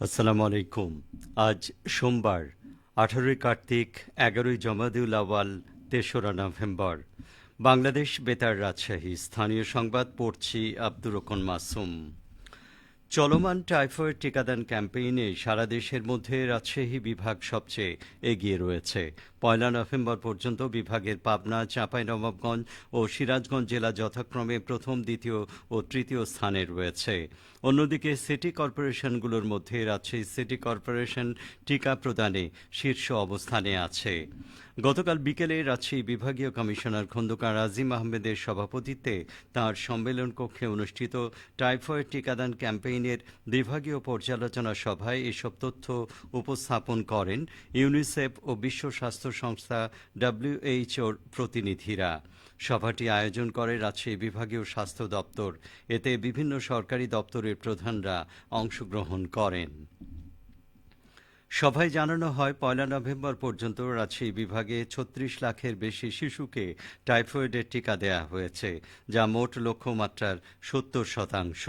আসসালামু আলাইকুম। আজ সোমবার, আঠারোই কার্তিক, এগারোই জমাদিউল আওয়াল তেসরা নভেম্বর। বাংলাদেশ বেতার রাজশাহী। স্থানীয় সংবাদ পড়ছি আব্দুর রকন মাসুম। চলমান টাইফয়েড টিকাদান ক্যাম্পেইনে সারা দেশের মধ্যে রাজশাহী বিভাগ সবচেয়ে এগিয়ে রয়েছে। পয়লা নভেম্বর পর্যন্ত বিভাগের পাবনা, চাঁপাইনবাবগঞ্জ ও সিরাজগঞ্জ জেলা যথাক্রমে প্রথম, দ্বিতীয় ও তৃতীয় স্থানে রয়েছে। অন্যদিকে সিটি কর্পোরেশনগুলোর মধ্যে রাজশাহী সিটি কর্পোরেশন টিকা প্রদানে শীর্ষ অবস্থানে আছে। গতকাল বিকেলে রাজশাহী বিভাগীয় কমিশনার খন্দকার আজিম আহমেদের সভাপতিত্বে তাঁর সম্মেলন কক্ষে অনুষ্ঠিত টাইফয়েড টিকাদান ক্যাম্পেইনের বিভাগীয় পর্যালোচনা সভায় এসব তথ্য উপস্থাপন করেন ইউনিসেফ ও বিশ্ব স্বাস্থ্য সংস্থা ডব্লিউএইচওর প্রতিনিধিরা। সভাটি আয়োজন করে রাজশাহী বিভাগীয় স্বাস্থ্য দপ্তর। এতে বিভিন্ন সরকারি দপ্তরের প্রধানরা অংশগ্রহণ করেন। সভায় জানানো হয়, পয়লা নভেম্বর পর্যন্ত রাজশাহী বিভাগে ছত্রিশ লাখের বেশি শিশুকে টাইফয়েডের টিকা দেয়া হয়েছে, যা মোট লক্ষ্যমাত্রার সত্তর শতাংশ।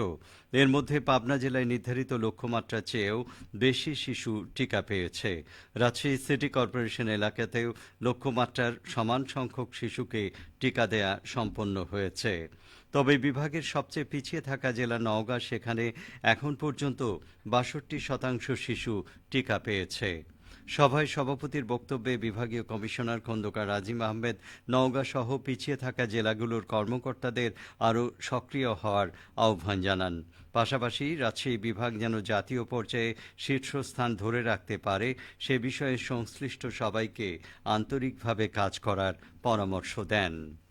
এর মধ্যে পাবনা জেলায় নির্ধারিত লক্ষ্যমাত্রা চেয়েও বেশি শিশু টিকা পেয়েছে। রাজশাহী সিটি কর্পোরেশন এলাকাতেও লক্ষ্যমাত্রার সমান সংখ্যক শিশুকে টিকা দেয়া সম্পন্ন হয়েছে। তবে বিভাগের সবচেয়ে পিছিয়ে থাকা জেলা নওগাঁ, সেখানে এখন পর্যন্ত বাষট্টি শতাংশ শিশু টিকা পেয়েছে। সভায় সভাপতির বক্তব্যে বিভাগীয় কমিশনার খন্দকার আজিম আহমেদ, নওগাঁ সহ পিছিয়ে থাকা জেলাগুলোর কর্মকর্তাদের আরও সক্রিয় হওয়ার আহ্বান জানান। পাশাপাশি রাজশাহী বিভাগ যেন জাতীয় পর্যায়ে শীর্ষস্থান ধরে রাখতে পারে, সে বিষয়ে সংশ্লিষ্ট সবাইকে আন্তরিকভাবে কাজ করার পরামর্শ দেন।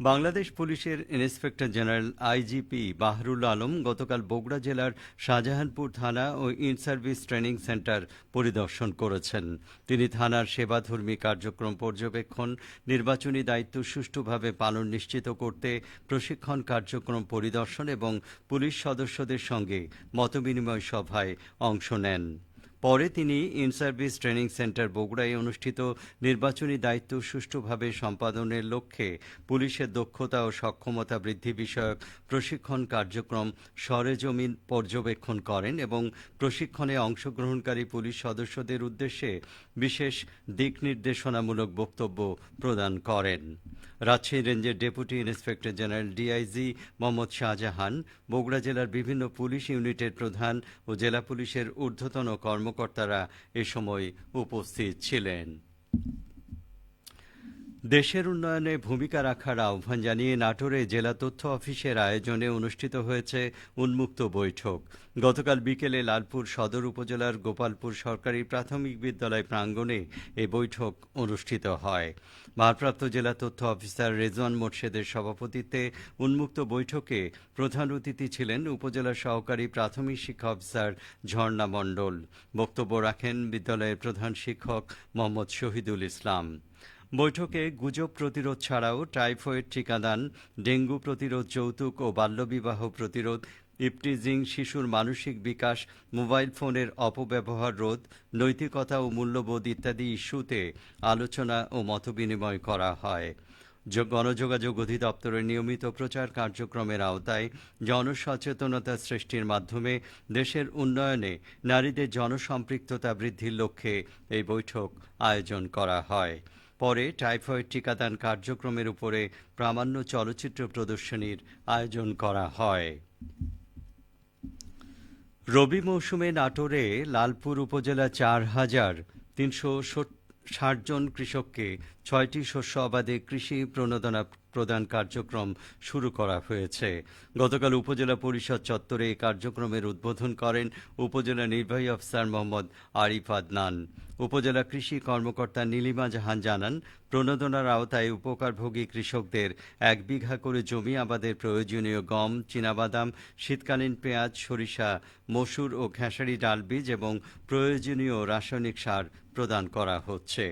বাংলাদেশ পুলিশের inspector general IGP Bahrul Alam গতকাল বগুড়া জেলার শাহজাহানপুর থানা ও ইন সার্ভিস ট্রেনিং সেন্টার পরিদর্শন করেছেন। তিনি থানার সেবাধর্মী কার্যক্রম পর্যবেক্ষণ, নির্বাচনী দায়িত্ব সুষ্ঠুভাবে পালন নিশ্চিত করতে, প্রশিক্ষণ কার্যক্রম পরিদর্শন এবং পুলিশ সদস্যদের সঙ্গে মতবিনিময় সভায় অংশ নেন। পরে তিনি ইন সার্ভিস ট্রেনিং সেন্টার বগুড়ায় অনুষ্ঠিত নির্বাচনী দায়িত্ব সুষ্ঠুভাবে সম্পাদনের লক্ষ্যে পুলিশের দক্ষতা ও সক্ষমতা বৃদ্ধি বিষয়ক প্রশিক্ষণ কার্যক্রম সরেজমিন পর্যবেক্ষণ করেন এবং প্রশিক্ষণে অংশগ্রহণকারী পুলিশ সদস্যদের উদ্দেশ্যে বিশেষ দিক নির্দেশনামূলক বক্তব্য প্রদান করেন। রাজশাহী রেঞ্জের deputy inspector general DIG Mohammad Shahjahan, Bogura জেলার বিভিন্ন পুলিশ ইউনিটের প্রধান ও জেলা পুলিশের ঊর্ধ্বতন কর্মকর্তারা এ সময় উপস্থিত ছিলেন। দেশের উন্নয়নে ভূমিকা রাখার আহ্বান জানিয়ে নাটোরে জেলা তথ্য অফিসের আয়োজনে অনুষ্ঠিত হয়েছে উন্মুক্ত বৈঠক। গতকাল বিকেলে লালপুর সদর উপজেলার গোপালপুর সরকারি প্রাথমিক বিদ্যালয় প্রাঙ্গণে এই বৈঠক অনুষ্ঠিত হয়। ভারপ্রাপ্ত জেলা তথ্য অফিসার রেজওয়ান মোর্শেদের সভাপতিত্বে উন্মুক্ত বৈঠকে প্রধান অতিথি ছিলেন উপজেলা সহকারী প্রাথমিক শিক্ষা অফিসার ঝর্ণা মণ্ডল। বক্তব্য রাখেন বিদ্যালয়ের প্রধান শিক্ষক মোহাম্মদ শহীদুল ইসলাম। বৈঠকে গুজব প্রতিরোধ ছাড়াও টাইফয়েড টিকাদান, ডেঙ্গু প্রতিরোধ যৌতুক ও বাল্যবিবাহ প্রতিরোধ, ইপটিজিং, শিশুর মানসিক বিকাশ, মোবাইল ফোনের অপব্যবহার রোধ, নৈতিকতা ও মূল্যবোধ ইত্যাদি ইস্যুতে আলোচনা ও মতবিনিময় করা হয়। গণযোগাযোগ অধিদপ্তরের নিয়মিত প্রচার কার্যক্রমের আওতায় জনসচেতনতা সৃষ্টির মাধ্যমে দেশের উন্নয়নে নারীদের জনসম্পৃক্ততা বৃদ্ধির লক্ষ্যে এই বৈঠক আয়োজন করা হয়। পরে টাইফয়েড টিকাদান কার্যক্রমের উপরে প্রামাণ্য চলচ্চিত্র প্রদর্শনীর আয়োজন করা হয়। রবি মৌসুমে নাটোরে লালপুর উপজেলা চার হাজার তিনশো ষাট জন কৃষককে ছয়টি শস্য আবাদে কৃষি প্রণোদনা প্রদান কার্যক্রম শুরু করা হয়েছে। গতকাল উপজেলা পরিষদ চত্বরে এই কার্যক্রমের উদ্বোধন করেন উপজেলা নির্বাহী অফিসার মোহাম্মদ আরিফ আদনান। উপজেলা কৃষি কর্মকর্তা নীলিমা জাহান জানান, প্রণোদনার আওতায় উপকারভোগী কৃষকদের এক বিঘা করে জমি আবাদের প্রয়োজনীয় গম, চীনাবাদাম, শীতকালীন পেঁয়াজ, সরিষা, মসুর ও খেসারি ডাল বীজ এবং প্রয়োজনীয় রাসায়নিক সার প্রদান করা হচ্ছে।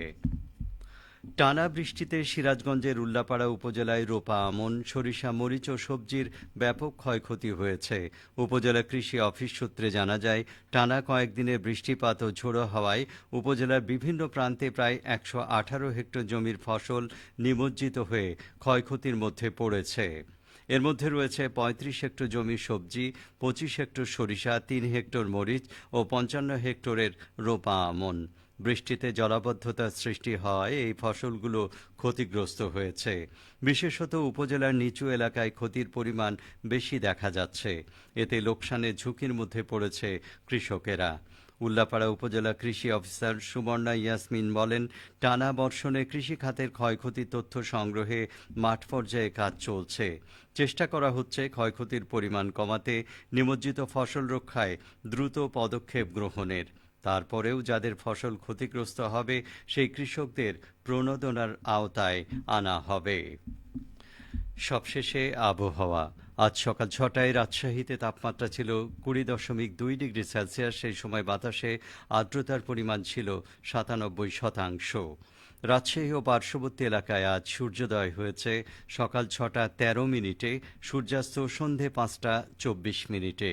টানা বৃষ্টিতে সিরাজগঞ্জের উল্লাপাড়া উপজেলায় রোপা আমন, সরিষা, মরিচ ও সবজির ব্যাপক ক্ষয়ক্ষতি হয়েছে। উপজেলা কৃষি অফিস সূত্রে জানা যায়, টানা কয়েকদিনের বৃষ্টিপাত ও ঝোড়ো হওয়ায় উপজেলার বিভিন্ন প্রান্তে প্রায় একশো আঠারো হেক্টর জমির ফসল নিমজ্জিত হয়ে ক্ষয়ক্ষতির মধ্যে পড়েছে। এর মধ্যে রয়েছে পঁয়ত্রিশ হেক্টর জমি সবজি, পঁচিশ হেক্টর সরিষা, তিন হেক্টর মরিচ ও পঞ্চান্ন হেক্টরের রোপা আমন। বৃষ্টিতে জলাবদ্ধতার সৃষ্টি হওয়ায় এই ফসলগুলো ক্ষতিগ্রস্ত হয়েছে। বিশেষত উপজেলার নিচু এলাকায় ক্ষতির পরিমাণ বেশি দেখা যাচ্ছে। এতে লোকসানের ঝুঁকির মধ্যে পড়েছে কৃষকেরা। উল্লাপাড়া উপজেলা কৃষি অফিসার সুবর্ণা ইয়াসমিন বলেন, টানা বর্ষণে কৃষি খাতের ক্ষয়ক্ষতির তথ্য সংগ্রহে মাঠ পর্যায়ে কাজ চলছে। চেষ্টা করা হচ্ছে ক্ষয়ক্ষতির পরিমাণ কমাতে, নিমজ্জিত ফসল রক্ষায় দ্রুত পদক্ষেপ গ্রহণের। তারপরেও যাদের ফসল ক্ষতিগ্রস্ত হবে, সেই কৃষকদের প্রণোদনার আওতায় আনা হবে। সবশেষে আবহাওয়া। আজ সকাল ছটায় রাজশাহীতে তাপমাত্রা ছিল কুড়ি দশমিক দুই ডিগ্রি সেলসিয়াস। সেই সময় বাতাসে আর্দ্রতার পরিমাণ ছিল সাতানব্বই শতাংশ। রাজশাহী ও পার্শ্ববর্তী এলাকায় আজ সূর্যোদয় হয়েছে। সকাল ছটা তেরো মিনিটে, সূর্যাস্ত সন্ধে পাঁচটা চব্বিশ মিনিটে।